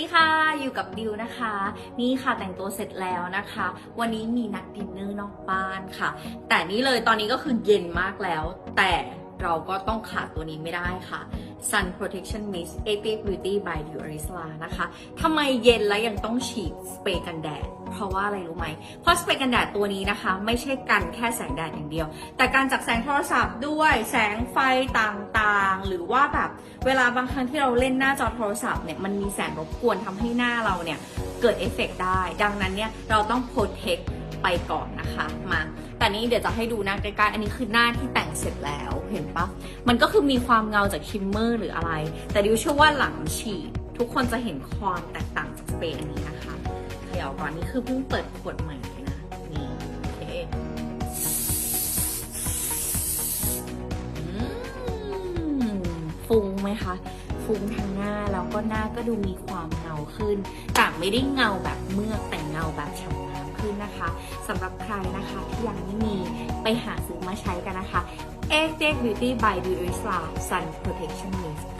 ดีค่ะ อยู่กับดิวนะคะ นี่ค่ะแต่งตัวเสร็จแล้วนะคะ วันนี้มีนัดดินเนอร์นอกบ้านค่ะ แต่นี่เลยตอนนี้ก็คือเย็นมากแล้ว แต่ เราก็ต้องขาดตัวนี้ไม่ได้ค่ะ Sun Protection Mist 80 Beauty by d i o r i s l a นะคะทำไมเย็นแล้วยังต้องฉีดสเปรย์กันแดด เพราะว่าอะไรรู้ไหม เพราะสเปรย์กันแดดตัวนี้นะคะ ไม่ใช่กันแค่แสงแดดอย่างเดียว แต่การจากแสงโทรศัพท์ด้วยแสงไฟต่างๆ หรือว่าแบบเวลาบางครั้งที่เราเล่นหน้าจอโทรศัพท์เนี่ยมันมีแสงรบกวนทำให้หน้าเราเนี่ยเกิดเอฟเฟกต์ได้ ดังนั้นเนี่ยเราต้องโปรเทคไปก่อนนะคะมา นี้เดี๋ยวจะให้ดูหน้าใกล้ๆอันนี้คือหน้าที่แต่งเสร็จแล้วเห็นปะมันก็คือมีความเงาจากชิมเมอร์หรืออะไร แต่ดิวเชื่อว่าหลังฉีด ทุกคนจะเห็นความแตกต่างจากสเปรย์อันนี้นะคะเดี๋ยวก่อนนี่คือเพิ่งเปิดขวดใหม่นะนี่โอเคฟุ้งไหมคะฟุ้งทางหน้าแล้วก็หน้าก็ดูมีความเงาขึ้น แต่ไม่ได้เงาแบบเมือกแต่เงาแบบฉ่ำน้ำ ขึ้นนะคะสำหรับใครนะคะที่ยังไม่มีไปหาซื้อมาใช้กันนะคะ e อ e Beauty by d u r i s l a Sun Protection Mist ค่ะ